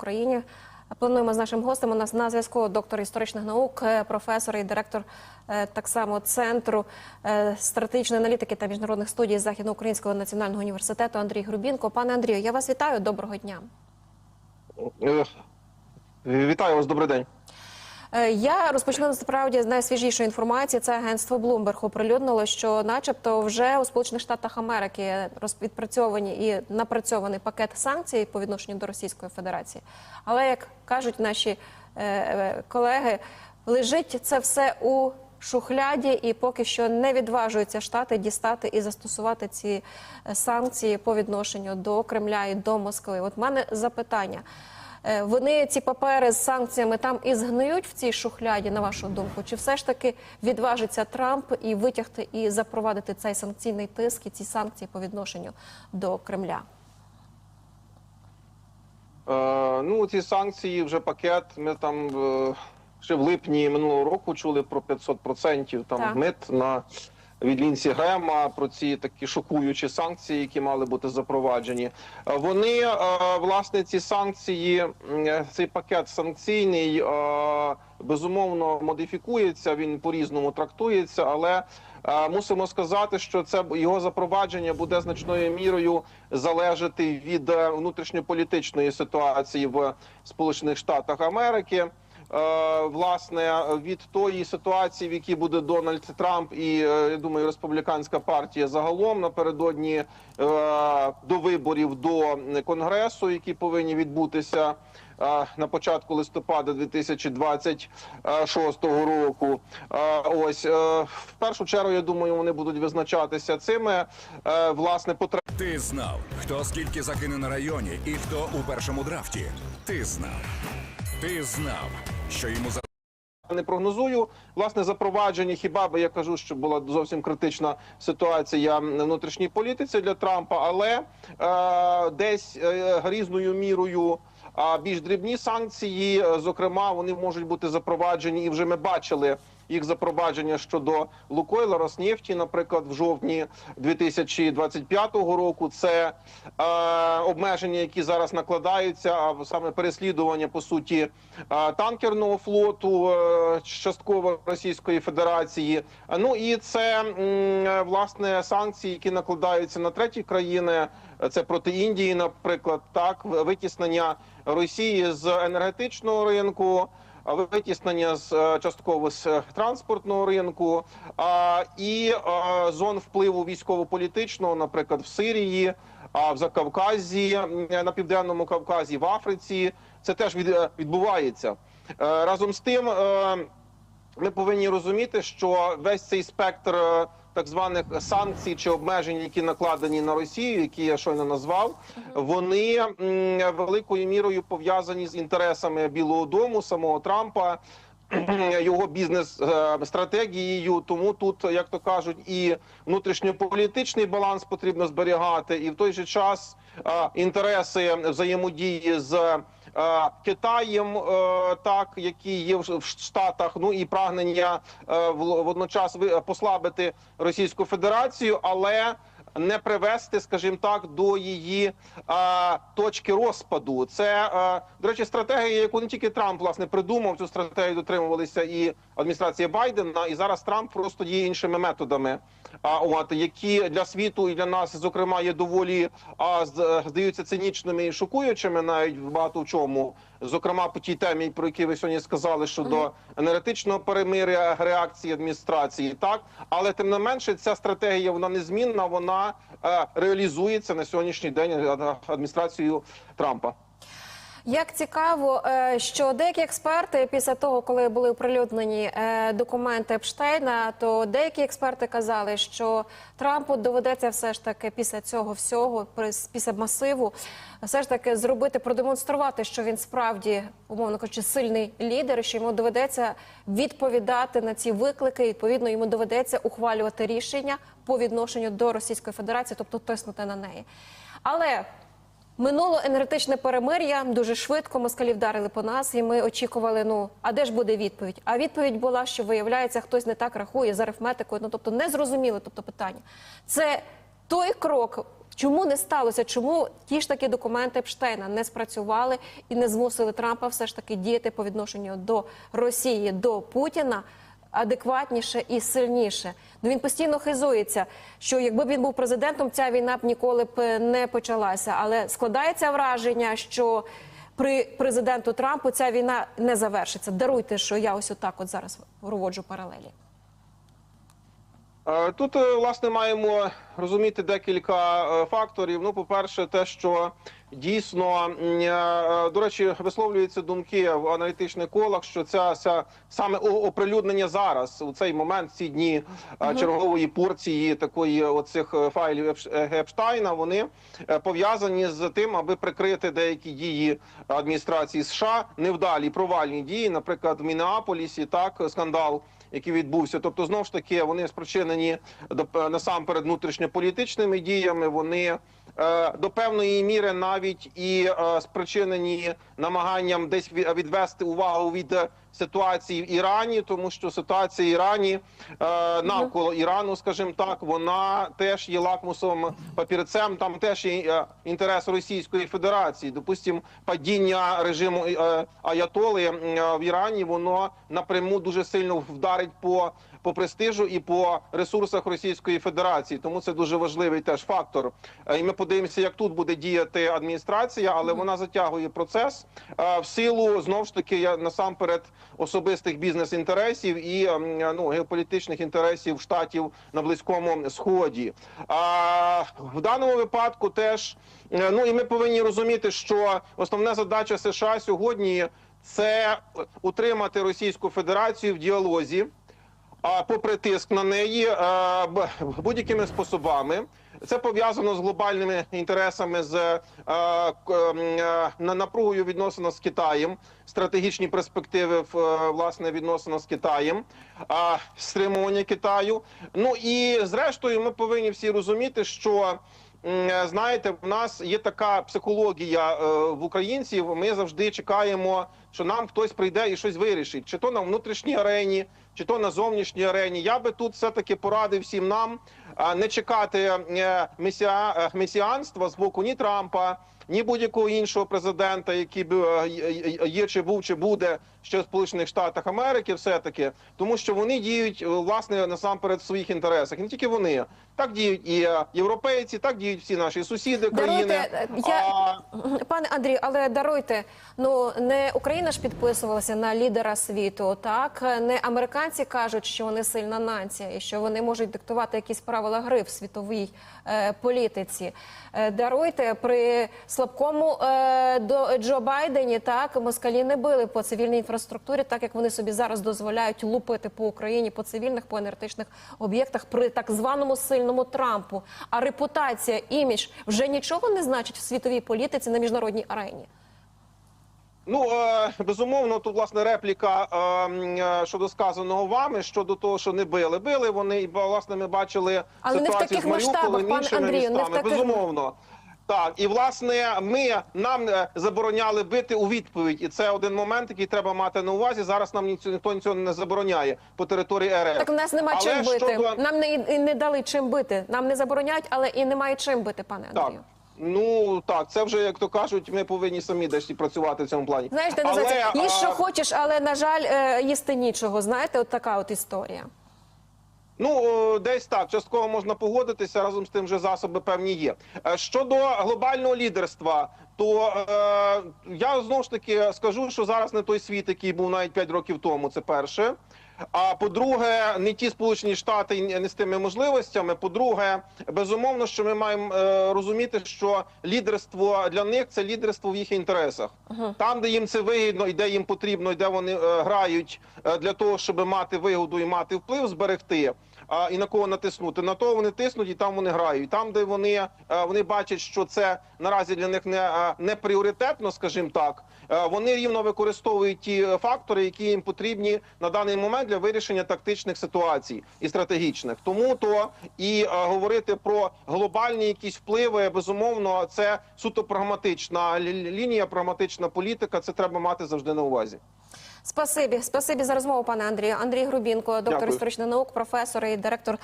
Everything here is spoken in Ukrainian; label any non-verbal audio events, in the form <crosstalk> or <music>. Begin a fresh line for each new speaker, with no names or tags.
Україні. Плануємо з нашим гостем. У нас на зв'язку доктор історичних наук, е, професор і директор е, так само центру е, стратегічної аналітики та міжнародних студій Західноукраїнського національного університету Андрій Грубінко. Пане Андрію, я вас вітаю. Доброго дня.
Вітаю вас, добрий день.
Е, Я розпочну насправді з найсвіжішої інформації. Це агентство Bloomberg оприлюднило, що, начебто, вже у Сполучених Штатах Америки відпрацьовані і напрацьований пакет санкцій по відношенню до Російської Федерації. Але як кажуть наші е, е, колеги, лежить це все у шухляді, і поки що не відважуються штати дістати і застосувати ці санкції по відношенню до Кремля і до Москви. От в мене запитання. Е, Вони ці папери з санкціями там і згниють в цій шухляді, на вашу думку? Чи все ж таки відважиться Трамп і витягти і запровадити цей санкційний тиск і ці санкції по відношенню до Кремля?
Е, ну, ці санкції, вже пакет. Ми там е, ще в липні минулого року чули про 500% там
Так.
мит на від Лінсі Грема про ці такі шокуючі санкції, які мали бути запроваджені. Е, Вони е, власне ці санкції, е, цей пакет санкційний безумовно модифікується. Він по різному трактується, але мусимо сказати, що це його запровадження буде значною мірою залежати від внутрішньополітичної ситуації в Сполучених Штатах Америки. Е, Власне, від тої ситуації, в якій буде Дональд Трамп, і е, я думаю, республіканська партія загалом напередодні е, до виборів до конгресу, які повинні відбутися на початку листопада 2026 року. Ось в першу чергу, я думаю, вони будуть визначатися цими власне потребами.
Ти знав, хто скільки закине на районі і хто у першому драфті. Ти знав. Ти знав, що йому за
Не прогнозую власне запровадження. Хіба би я кажу, що була зовсім критична ситуація на внутрішній політиці для Трампа, але е, десь е, різною мірою. А більш дрібні санкції, е, зокрема, вони можуть бути запроваджені, і вже ми бачили їх запровадження щодо Лукойла, Роснефті, наприклад, в жовтні 2025 року. Це е, обмеження, які зараз накладаються, а саме переслідування по суті е, танкерного флоту е, частково Російської Федерації. Ну і це е, власне санкції, які накладаються на треті країни. Це проти Індії, наприклад, так витіснення Росії з енергетичного ринку. Витіснення з е, частково з е, транспортного ринку і е, зон впливу військово-політичного, наприклад, в Сирії, а в Закавказі, на південному Кавказі, в Африці. Це теж від, відбувається разом з тим. ми повинні розуміти, що весь цей спектр так званих санкцій чи обмежень, які накладені на Росію, які я щойно назвав, вони великою мірою пов'язані з інтересами Білого Дому, самого Трампа. <clears throat> Його бізнес е, стратегією, тому тут, як то кажуть, і внутрішньополітичний баланс потрібно зберігати, і в той же час е, інтереси взаємодії з Китаєм, е, так які є в Штатах, ну і прагнення е, водночас послабити Російську Федерацію, але не привести, скажімо так, до її е, точки розпаду. Це е, до речі, стратегія, яку не тільки Трамп власне придумав. Цю стратегію дотримувалися і адміністрація Байдена, і зараз Трамп просто діє іншими методами. А от які для світу і для нас, зокрема, є доволі а, здаються цинічними і шокуючими, навіть в багато в чому. Зокрема, по тій темі, про які ви сьогодні сказали, щодо енергетичного перемиря реакції адміністрації, так але тим не менше, ця стратегія вона незмінна, вона е, реалізується на сьогоднішній день е, адміністрацією Трампа.
Як цікаво, е, що деякі експерти після того, коли були оприлюднені е, документи Епштейна, то деякі експерти казали, що Трампу доведеться все ж таки після цього всього, після масиву, все ж таки зробити, продемонструвати, що він справді, умовно кажучи, сильний лідер, що йому доведеться відповідати на ці виклики. і, Відповідно, йому доведеться ухвалювати рішення по відношенню до Російської Федерації, тобто тиснути на неї. Але Минуло енергетичне перемир'я дуже швидко. Москалі вдарили по нас, і ми очікували. Ну а де ж буде відповідь? А відповідь була, що виявляється, хтось не так рахує з арифметикою. Ну тобто не зрозуміло. Тобто питання це той крок, Чому не сталося? Чому ті ж таки документи Епштейна не спрацювали і не змусили Трампа все ж таки діяти по відношенню до Росії, до Путіна? Адекватніше і сильніше. Ну він постійно хизується, що якби він був президентом, ця війна б ніколи б не почалася. Але складається враження, що при президенту Трампу ця війна не завершиться. Даруйте, що я ось отак от зараз проводжу паралелі.
Е, Тут е, власне маємо розуміти декілька е, факторів. Ну, по-перше, те, що дійсно до речі, висловлюються думки в аналітичних колах, що ця, ця саме оприлюднення зараз у цей момент, ці дні чергової порції такої оцих файлів Епш- е, вони пов'язані з тим, аби прикрити деякі дії адміністрації США, невдалі провальні дії, наприклад, в Мінеаполісі, так скандал який відбувся. Тобто, знов ж таки, вони спричинені насамперед внутрішньополітичними діями. Вони до певної міри навіть і е, спричинені намаганням десь відвести увагу від е, ситуації в Ірані, тому що ситуація в Ірані е, навколо Ірану, скажімо так, вона теж є лакмусовим папірцем. Там теж є е, інтерес Російської Федерації. Допустим, падіння режиму е, Аятоли е, в Ірані, воно напряму дуже сильно вдарить по. По престижу і по ресурсах Російської Федерації, тому це дуже важливий теж фактор. Е, І ми подивимося, як тут буде діяти адміністрація, але вона затягує процес е, в силу знов ж таки я насамперед особистих бізнес-інтересів і ем, ну геополітичних інтересів штатів на близькому сході. А в даному випадку теж е, ну і ми повинні розуміти, що основна задача США сьогодні це утримати Російську Федерацію в діалозі. А попри тиск на неї е, будь-якими способами. Це пов'язано з глобальними інтересами з е, е, напругою відносин з Китаєм, стратегічні перспективи в власне відносин з Китаєм, стримування Китаю. Ну і зрештою, ми повинні всі розуміти, що знаєте, в нас є така психологія в українців. Ми завжди чекаємо, що нам хтось прийде і щось вирішить, чи то на внутрішній арені, чи то на зовнішній арені. Я би тут все таки порадив всім нам не чекати е, е, месіанства з боку ні Трампа, ні будь-якого іншого президента, який би е, є- чи був, чи буде ще в Сполучених Штатах Америки, все таки, тому що вони діють власне насамперед в своїх інтересах. І Не тільки вони так діють і європейці, так діють всі наші сусіди країни.
Даруйте, е, я...
А,
Пане Андрію, але даруйте, ну не Україна ж підписувалася на лідера світу, так не американці кажуть, що вони сильна нація і що вони можуть диктувати якісь правила гри в світовій е, політиці. Е, даруйте при слабкому е, до Джо Байдені, так москалі не били по цивільній інфраструктурі, так як вони собі зараз дозволяють лупити по Україні по цивільних, по енергетичних об'єктах при так званому сильному Трампу. А репутація, імідж вже нічого не значить в світовій політиці на міжнародній арені.
Ну е, безумовно, тут власне репліка е, е, щодо сказаного вами щодо того, що не били. Били вони і власне ми бачили
Але
ситуацію з Маріуполем, іншими
Андрію,
містами.
таких-
Безумовно. Так, і власне ми нам забороняли бити у відповідь, і це один момент, який треба мати на увазі. Зараз нам ніцю- ніхто нічого не забороняє по території РФ.
Так в нас нема
Але
чим бити.
щодо-
Нам не, не дали чим бити. Нам не забороняють, але і немає чим бити, пане
Так. Ну так, це вже як то кажуть, ми повинні самі десь і працювати в цьому плані.
Знаєш, де
Але,
називається їж, що
а,
хочеш, але на жаль, е, їсти нічого. Знаєте, от така от історія.
Ну десь так частково можна погодитися. Разом з тим, вже засоби певні є. Е, Щодо глобального лідерства, то е, я знову ж таки скажу, що зараз не той світ, який був навіть 5 років тому. Це перше. А по-друге, не ті сполучені штати не з тими можливостями. По-друге, безумовно, що ми маємо е, розуміти, що лідерство для них це лідерство в їх інтересах. Там, де їм це вигідно, і де їм потрібно, і де вони е, грають е, для того, щоб мати вигоду і мати вплив, зберегти. А і на кого натиснути? На того вони тиснуть, і там вони грають. Там, де вони, е, вони бачать, що це наразі для них не, не пріоритетно, скажімо так. е, Вони рівно використовують ті е, фактори, які їм потрібні на даний момент для вирішення тактичних ситуацій і стратегічних. Тому то і е, говорити про глобальні якісь впливи, безумовно, це суто прагматична лі- лінія, прагматична політика. Це треба мати завжди на увазі.
Спасибі, спасибі за розмову, пане Андрію. Андрій Грубінко, доктор історичних наук, професор і директор